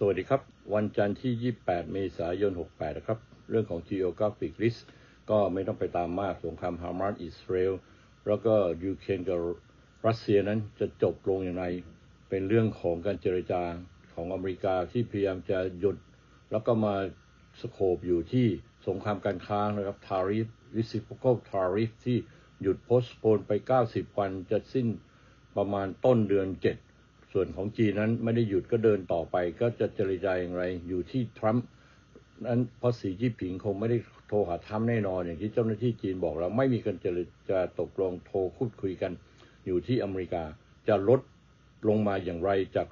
สวัสดีครับ วันจันทร์ที่ 28 เมษายน 68 นะครับ เรื่องของ geographic risk ก็ไม่ต้องไปตามมากสงครามฮามาสอิสราเอลแล้วก็ยูเครนกับรัสเซียนั้นจะจบลงอย่างไร เป็นเรื่องของการเจรจาของอเมริกาที่พยายามจะหยุด แล้วก็มาสโคบอยู่ที่สงครามการค้านะครับ tariff reciprocal tariff ที่หยุดโพสต์โพนไป 90 วันจะสิ้นประมาณต้นเดือน 7 ส่วนของจีนนั้นไม่ได้หยุดก็เดินต่อไป ก็จะเจรจาอย่างไร อยู่ที่ทรัมป์นั้นเพราะสีจิ้ผิงคงไม่ได้โทรหาทรัมป์แน่นอนอย่างที่เจ้าหน้าที่จีนบอกเราไม่มีการเจรจาตกลงโทรพูดคุยกัน อยู่ที่อเมริกาจะลดลงมาอย่างไรจาก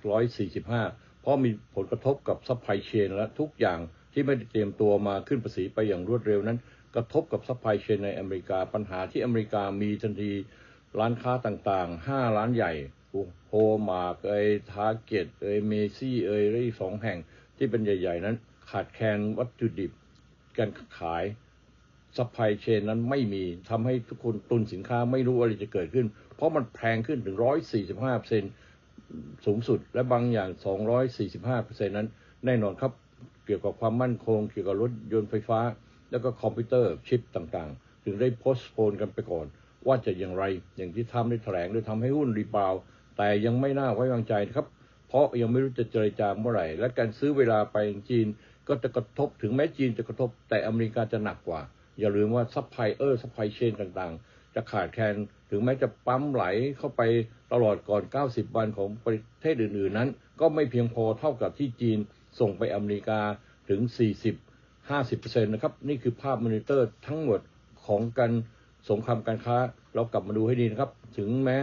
145 เพราะมีผลกระทบกับซัพพลายเชนและทุกอย่างที่ไม่ได้เตรียมตัวมาขึ้นภาษีไปอย่างรวดเร็วนั้น กระทบกับซัพพลายเชนในอเมริกาปัญหาที่อเมริกามีทันทีร้านค้าต่างๆ 5 ร้านใหญ่ โฮมาเอยทาร์เก็ตเอยเมซี่เอยและอีกสองแห่งที่เป็นใหญ่ ๆ นั้น ขาดแคลนวัตถุดิบการขายซัพพลายเชนนั้นไม่มีทำให้ทุกคนตุนสินค้าไม่รู้อะไรจะเกิดขึ้น เพราะมันแพงขึ้นถึง145เซนสูงสุด และบางอย่าง245เปอร์เซ็นนั้น แน่นอนครับเกี่ยวกับความมั่นคง เกี่ยวกับรถยนต์ไฟฟ้า แล้วก็คอมพิวเตอร์ชิปต่างๆ ถึงได้โพสต์โพนกันไปก่อน ว่าจะอย่างไรอย่างที่ทำได้แถลงโดยทำให้หุ้นรีบาวด์ แต่ยังไม่น่าไว้วางใจนะครับ เพราะยังไม่รู้จะเจรจาเมื่อไหร่ และการซื้อเวลาไปจีนก็จะกระทบถึงแม้จีนจะกระทบ แต่อเมริกาจะหนักกว่า อย่าลืมว่าซัพพลายเออร์ซัพพลายเชนต่างๆ จะขาดแคลนถึงแม้จะปั๊มไหลเข้าไปตลอดก่อน 90 วันของประเทศอื่นๆนั้น ก็ไม่เพียงพอเท่ากับที่จีนส่งไปอเมริกาถึง 40 50%นะครับ นี่คือภาพมอนิเตอร์ทั้งหมดของการสงครามการค้าเรากลับมาดูให้ดีนะครับ ถึงแม้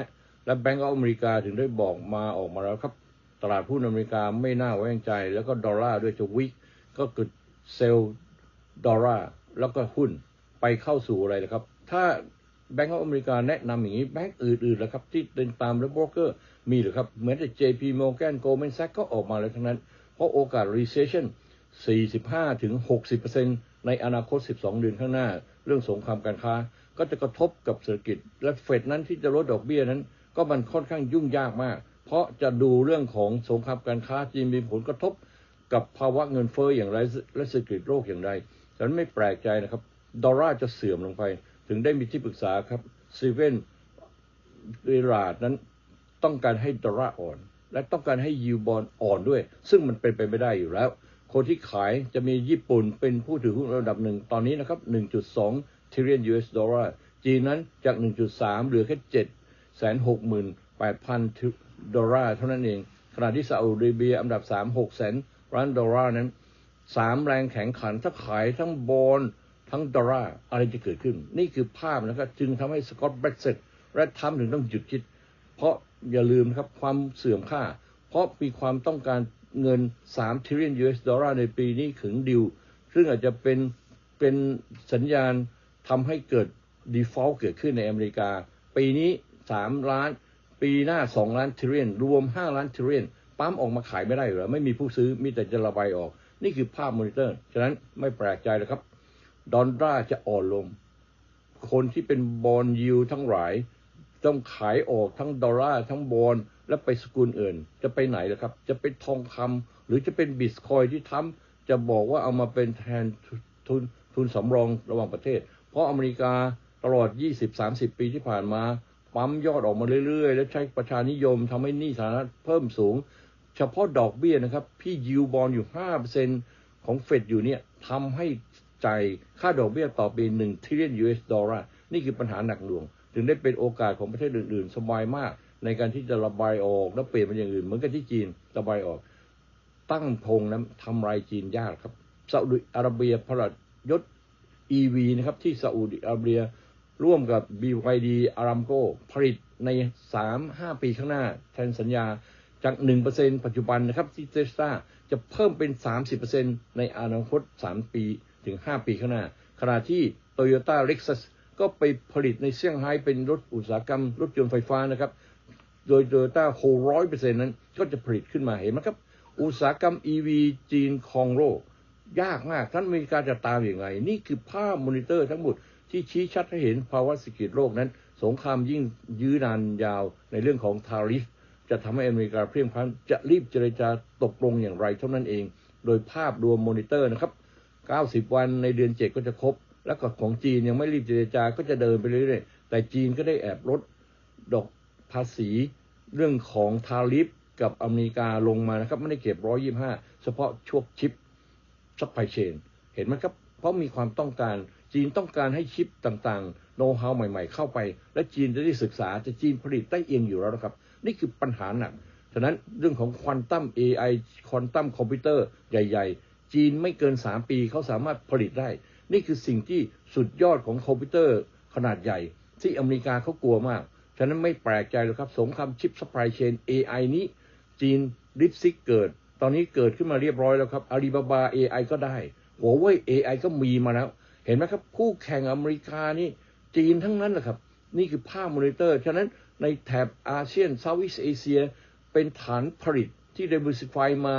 และแบงก์อเมริกาถึงได้บอกมาออกมาแล้วครับ ตลาดหุ้นอเมริกาไม่น่าไว้วางใจ แล้วก็ดอลลาร์ด้วยจะวิกก็เกิดเซลล์ดอลลาร์แล้วก็หุ้นไปเข้าสู่อะไรนะครับ ถ้าแบงก์อเมริกาแนะนำอย่างนี้แบงก์อื่นๆนะครับ ที่เป็นตามและโบรกเกอร์มีหรือครับ เหมือนแต่ JP Morgan Goldman Sachs ก็ออกมาแล้วทั้งนั้น เพราะโอกาส recession 45ถึง60%ในอนาคต 12 เดือนข้างหน้า เรื่องสงครามการค้า ก็จะกระทบกับเศรษฐกิจ และเฟดนั้นที่จะลดดอกเบี้ยนั้น ก็มันค่อนข้างยุ่งยากมาก เพราะจะดูเรื่องของสงครามการค้าจีนมีผลกระทบกับภาวะเงินเฟ้ออย่างไรและเศรษฐกิจโลกอย่างไรฉะนั้นไม่แปลกใจนะครับดอลลาร์จะเสื่อมลงไป ถึงได้มีที่ปรึกษาครับซีเว่นเวลาดนั้นต้องการให้ดอลลาร์อ่อน และต้องการให้ยูบอลอ่อนด้วย ซึ่งมันเป็นไปไม่ได้อยู่แล้ว คนที่ขายจะมีญี่ปุ่นเป็นผู้ถือหุ้นระดับหนึ่งตอนนี้นะครับ 1.2 trillion US ดอลลาร์จีนนั้นจาก 1.3 เหลือแค่ 7 6 8 0 0 0ดพันดอลลาร์เท่านั้นเอง ขณะที่ซาอุดิอาระเบียอันดับ3 6แสนล้านดอลลาร์นั้นสามแรงแข็งขันถ้าขายทั้งบอลทั้งดอลลาร์อะไรจะเกิดขึ้น นี่คือภาพนะครับจึงทำให้สกอตแบล็กเซตและทำถึงต้องหยุดคิด เพราะอย่าลืมนะครับความเสื่อมค่า เพราะมีความต้องการเงิน3 trillion US ดอลลาร์ในปีนี้ถึงดิว ซึ่งอาจจะเป็นเป็นสัญญาณทำให้เกิด default เกิดขึ้นในอเมริกา ปีนี้ 3ล้าน ปีหน้า2ล้าน trillion รวม5ล้าน trillion ปั๊มออกมาขายไม่ได้อยู่แล้วไม่มีผู้ซื้อมีแต่จะระบายออก นี่คือภาพมอนิเตอร์ ฉะนั้นไม่แปลกใจเลยครับ ดอลลาร์จะอ่อนลง คนที่เป็นบอลยูทั้งหลาย ต้องขายออกทั้งดอลลาร์ทั้งบอลและไปสกุลอื่น จะไปไหนล่ะครับ จะเป็นทองคำหรือจะเป็นบิตคอยที่ทำจะบอกว่าเอามาเป็นแทนทุนทุนสำรองระหว่างประเทศ เพราะอเมริกาตลอด 20-30 ปีที่ผ่านมา ปั๊มยอดออกมาเรื่อยๆ แล้วใช้ประชานิยมทำให้หนี้สาธารณะเพิ่มสูง เฉพาะดอกเบี้ยนะครับ พี่ยิวบอลอยู่5%ของเฟดอยู่เนี่ยทำให้ใจายค่าดอกเบี้ยต่อปี1 trillion US ดอลลาร์นี่คือปัญหาหนักหน่วง ถึงได้เป็นโอกาสของประเทศอื่นๆ สบายมาก ในการที่จะระบายออก แล้วเปลี่ยนเป็นอย่างอื่น เหมือนกับที่จีนระบายออก ตั้งธงนั้นทำลายจีนยากครับซาอุดิอาระเบียผลิตยศ EV นะครับที่ซาอุดิอาระเบีย ร่วมกับ BYD อารามโกผลิตใน 3-5 ปีข้างหน้าแทนสัญญาจาก 1%ปัจจุบันนะครับที่เทสลาจะเพิ่มเป็น 30%ในอนาคต 3 ปีถึง 5 ปีข้างหน้า ขณะที่ Toyota Lexus ก็ไปผลิตในเซี่ยงไฮ้เป็นรถอุตสาหกรรม รถยนต์ไฟฟ้านะครับ โดย Toyota 600%นั้นก็จะผลิตขึ้นมาเห็นไหมครับ อุตสาหกรรม EV จีนคองโลก ยากมาก ท่านมริการจะตามอย่างไร นี่คือภาพมอนิเตอร์ทั้งหมดที่ชี้ชัดให้เห็นภาวะเศรษฐกิจโลกนั้น สงครามยิ่งยื้อนานยาวในเรื่องของทาริฟ จะทำให้อเมริกาเพียงพล้ำจะรีบเจรจาตกลงอย่างไรเท่านั้นเอง โดยภาพรวมมอนิเตอร์นะครับ 90 วันในเดือน7ก็จะครบ แล้วก็ของจีนยังไม่รีบเจรจาก็จะเดินไปเรื่อยๆ แต่จีนก็ได้แอบลดดอกภาษีเรื่องของทาริฟกับอเมริกาลงมานะครับ ไม่ได้เก็บ 125 เฉพาะช่วงชิป ซัพพลายเชนเห็นไหมครับ เพราะมีความต้องการ จีนต้องการให้ชิปต่างๆ โน้ตฮาวใหม่ๆ เข้าไป และจีนจะได้ศึกษาจะจีนผลิตได้เองอยู่แล้วนะครับ นี่คือปัญหาหนัก ฉะนั้นเรื่องของควอนตัม AI ควอนตัมคอมพิวเตอร์ใหญ่ ๆ จีนไม่เกิน 3 ปีเขาสามารถผลิตได้ นี่คือสิ่งที่สุดยอดของคอมพิวเตอร์ขนาดใหญ่ ที่อเมริกาเขากลัวมาก ฉะนั้นไม่แปลกใจเลยครับสงครามชิปซัพพลายเชน AI นี้ จีนริบซิกเกิด ตอนนี้เกิดขึ้นมาเรียบร้อยแล้วครับอาลีบาบา AI ก็ได้หัวเว่ย AI ก็มีมาแล้ว เห็นไหมครับ คู่แข่งอเมริกานี่จีนทั้งนั้นแหละครับ นี่คือภาพมอนิเตอร์ ฉะนั้นในแถบอาเซียนเซาท์อีสเอเชียเป็นฐานผลิตที่ diversify มา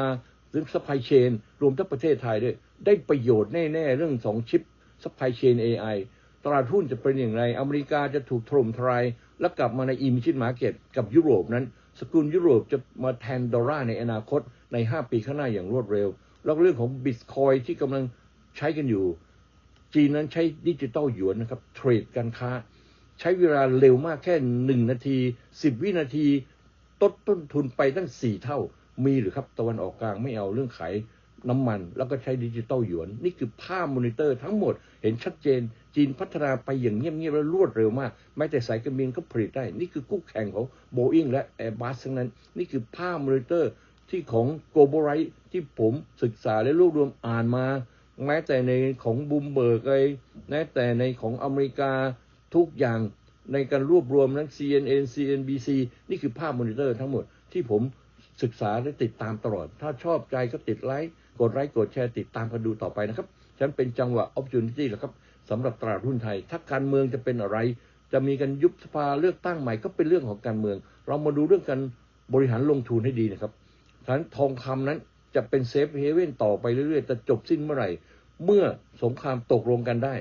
ถึง supply chain รวมทั้งประเทศไทยด้วย ได้ประโยชน์แน่ๆ เรื่องสองชิป supply chain AI ตลาดหุ้นจะเป็นอย่างไร อเมริกาจะถูกถล่มทลาย แล้วกลับมาใน emerging market กับยุโรปนั้น สกุลยุโรปจะมาแทนดอลลาร์ในอนาคต ใน 5 ปีข้างหน้าอย่างรวดเร็ว แล้วเรื่องของบิตคอยที่กำลังใช้กันอยู่ จีนนั้นใช้ดิจิตอลหยวนนะครับเทรดการค้า ใช้เวลาเร็วมากแค่หนึ่งนาทีสิบวินาทีต้นต้นทุนไปตั้งสี่เท่ามีหรือครับตะวันออกกลางไม่เอาเรื่องขายน้ำมัน แล้วก็ใช้ดิจิตอลหยวน นี่คือภาพมอนิเตอร์ทั้งหมดเห็นชัดเจน จีนพัฒนาไปอย่างเงียบๆและรวดเร็วมาก แม้แต่สายการบินก็ผลิตได้ นี่คือคู่แข่งของโบอิงและแอร์บัสทั้งนั้น นี่คือภาพมอนิเตอร์ ที่ของ Global Right ที่ผมศึกษาและรวบรวมอ่านมา แม้แต่ในของบูมเบิร์กเอยแม้แต่ในของอเมริกาทุกอย่างในการรวบรวมทั้ง CNN CNBC นี่คือภาพมอนิเตอร์ทั้งหมดที่ผมศึกษาและติดตามตลอด ถ้าชอบใจก็ติดไลค์ กดไลค์ กดแชร์ ติดตามกันดูต่อไปนะครับ ฉันเป็นจังหวะ opportunity แหละครับสำหรับตลาดหุ้นไทย ถ้าการเมืองจะเป็นอะไร จะมีการยุบสภาเลือกตั้งใหม่ก็เป็นเรื่องของการเมือง เรามาดูเรื่องการบริหารลงทุนให้ดีนะครับ ฉะนั้นทองคำนั้นจะเป็นเซฟเฮเว่นต่อไปเรื่อยๆจะจบสิ้นเมื่อไหร่ เมื่อสงครามตกลงกันได้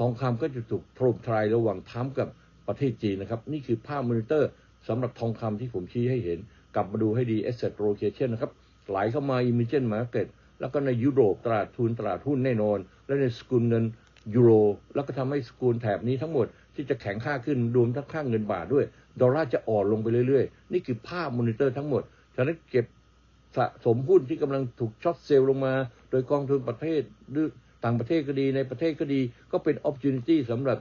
สงครามก็จะถูกถล่มทลายระหว่างทรัมกับประเทศจีนนะครับ นี่คือภาพมอนิเตอร์สำหรับทองคำที่ผมชี้ให้เห็น กลับมาดูให้ดี asset allocation นะครับ ไหลเข้ามา emerging market แล้วก็ในยุโรปตลาดทุนตลาดหุ้นแน่นอน และในสกุลเงินยูโร แล้วก็ทำให้สกุลแถบนี้ทั้งหมดที่จะแข็งค่าขึ้นรวมทั้งค่าเงินบาทด้วย ดอลลาร์จะอ่อนลงไปเรื่อยๆ นี่คือภาพมอนิเตอร์ทั้งหมด ฉะนั้นเก็บ สะสมหุ้นที่กำลังถูกช็อตเซลล์ลงมา โดยกองทุนประเทศหรือต่างประเทศก็ดีในประเทศก็ดี ก็เป็น opportunity สำหรับ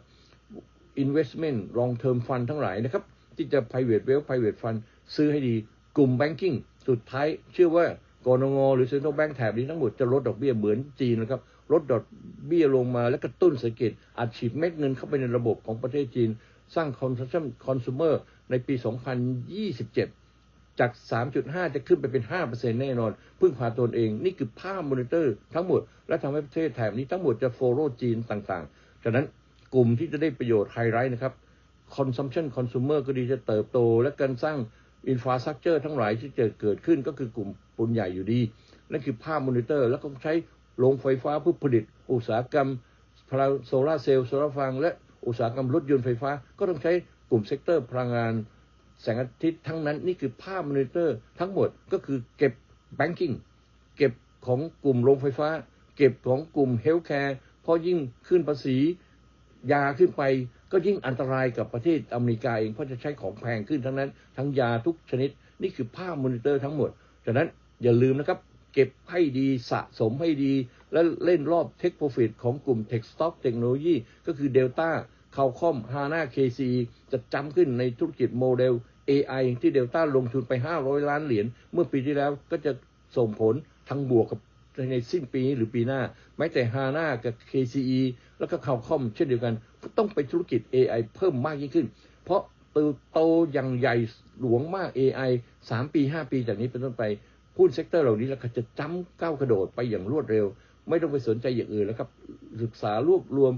investment long term fund ทั้งหลายนะครับ ที่จะ private wealth private fund ซื้อให้ดีกลุ่ม banking สุดท้ายเชื่อว่ากรงงหรือ central bank แถบนี้ทั้งหมดจะลดดอกเบี้ยเหมือนจีนนะครับลดดอกเบี้ยลงมาและกระตุ้นเศรษฐกิจอัดฉีดเม็ดเงินเข้าไปในระบบของประเทศจีน สร้าง consumption consumer ในปี 2027 จาก 3.5 จะขึ้นไปเป็น 5%แน่นอน พึ่งพาตนเอง นี่คือภาพมอนิเตอร์ทั้งหมด และทำให้ประเทศแถบนี้ทั้งหมดจะ follow จีนต่างๆ ฉะนั้นกลุ่มที่จะได้ประโยชน์ไฮไลท์นะครับ consumption consumer ก็ดีจะเติบโต และการสร้าง infrastructure ทั้งหลายที่จะเกิดขึ้นก็คือกลุ่มปุนใหญ่อยู่ดี นั่นคือภาพมอนิเตอร์ แล้วก็ใช้โรงไฟฟ้าเพื่อผลิต อุตสาหกรรมพลังโซลาเซลล์โซลาร์ฟัง และอุตสาหกรรมรถยนต์ไฟฟ้า ก็ต้องใช้กลุ่มเซกเตอร์พลังงาน แสงอาทิตย์ทั้งนั้นนี่คือภาพมอนิเตอร์ทั้งหมดก็คือเก็บ banking เก็บของกลุ่มโรงไฟฟ้า เก็บของกลุ่มเฮลท์แคร์เพราะยิ่งขึ้นภาษียาขึ้นไปก็ยิ่งอันตรายกับประเทศอเมริกาเองเพราะจะใช้ของแพงขึ้นทั้งนั้น ทั้งยาทุกชนิด นี่คือภาพมอนิเตอร์ทั้งหมดฉะนั้นอย่าลืมนะครับ เก็บให้ดีสะสมให้ดี และเล่นรอบเทคโปรฟิตของกลุ่ม Tech Stock Technology ก็คือ Delta คาคอมฮาน่าเคซีจะจำขึ้นในธุรกิจโมเดล AI ที่เดลต้าลงทุนไป 500 ล้านเหรียญเมื่อปีที่แล้วก็จะส่งผลทั้งบวกกับในสิ้นปีหรือปีหน้าแม้แต่ฮาน่ากับ KCE แล้วก็คาคอมเช่นเดียวกัน ก็ต้องไปธุรกิจ AI เพิ่มมากยิ่งขึ้น เพราะเติบโตอย่างใหญ่หลวงมาก AI 3 ปี 5 ปีจากนี้เป็นต้นไปหุ้นเซกเตอร์เหล่านี้แล้วก็จะจ้ำก้าวกระโดดไปอย่างรวดเร็ว ไม่ต้องไปสนใจอย่างอื่นแล้วครับศึกษารวบรวม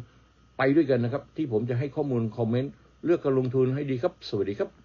ไปด้วยกันนะครับ ที่ผมจะให้ข้อมูลคอมเมนต์เลือกการลงทุนให้ดีครับ สวัสดีครับ